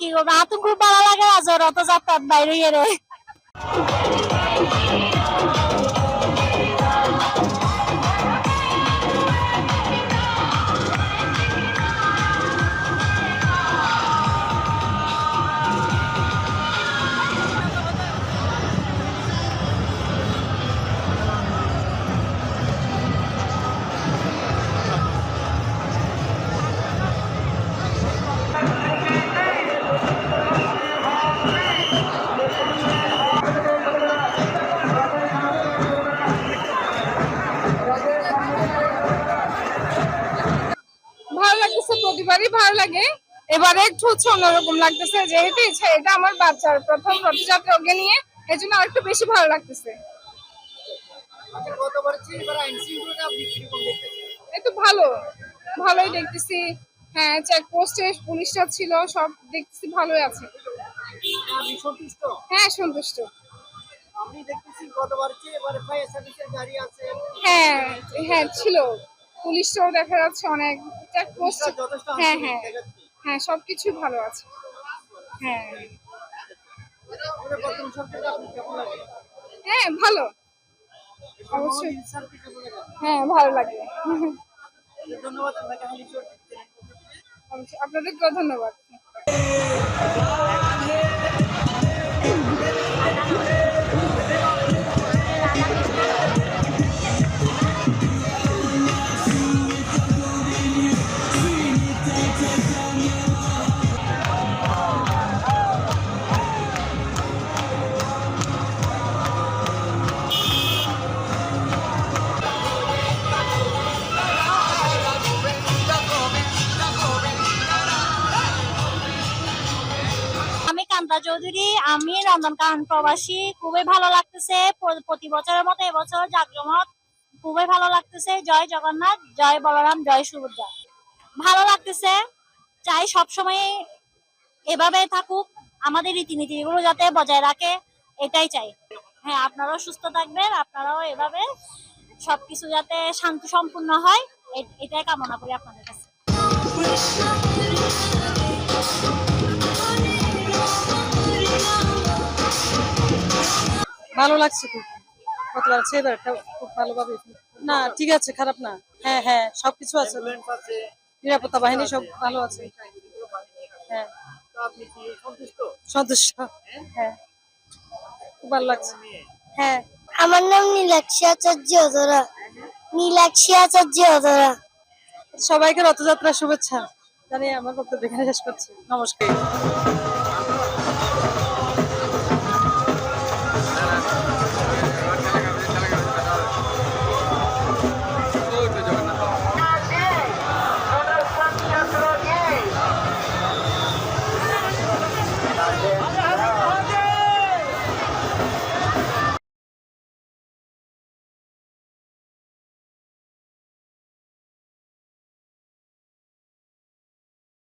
কি করব? আতঙ্ক ভালো লাগে আজ রথযাত্রার বাইরে গেলে প্রতিবারই ভালো লাগে। এবারে একটু হচ্ছে অন্যরকম লাগতেছে যেহেতু এই ছেলেটা আমার বাচ্চার প্রথম রথযাত্রা ওকে নিয়ে এই জন্য আরেকটু বেশি ভালো লাগতেছে। এই তো ভালো ভালোই দেখতেছি। হ্যাঁ চেকপোস্টে পুলিশটা ছিল সব দেখতেছি ভালোই আছে। হ্যাঁ সন্তুষ্ট। হ্যাঁ হ্যাঁ ছিল। পুলিশটাও দেখা যাচ্ছে অনেক। চেকপোস্ট হ্যাঁ হ্যাঁ। হ্যাঁ সবকিছু ভালো আছে। হ্যাঁ। হ্যাঁ ভালো। অবশ্যই। হ্যাঁ ভালো লাগে। আপনাদেরকেও ধন্যবাদ। আমি চৌধুরী আমি নন্দনকানন প্রবাসী, খুবই ভালো লাগতেছে। প্রতি বছরের মতো এবছর জাকজমক খুবই ভালো লাগতেছে। জয় জগন্নাথ, জয় বলরাম, জয় সুভদ্রা। ভালো লাগতেছে। চাই সবসময় এভাবে থাকুক। আমাদের রীতিনীতিগুলো যাতে বজায় রাখে, এটাই চাই। হ্যাঁ আপনারাও সুস্থ থাকবেন, আপনারাও এভাবে সবকিছু যাতে শান্তি সম্পূর্ণ হয় এটাই কামনা করি আপনাদের কাছে। ভালো লাগছে খুব। গতবার ছেলে খুব ভালোভাবে না ঠিক আছে খারাপ না। হ্যাঁ হ্যাঁ সবকিছু আছে। নিরাপত্তা বাহিনী সব ভালো আছে। হ্যাঁ। সন্তুষ্ট? হ্যাঁ? খুব ভালো লাগছে। হ্যাঁ। আমার নাম নীলাক্ষী আচার্য ধরা নীলাক্ষী আচার্য ধরা সবাইকে রথযাত্রার শুভেচ্ছা। জানিয়ে আমার বক্তব্য এখানে শেষ করছি। নমস্কার।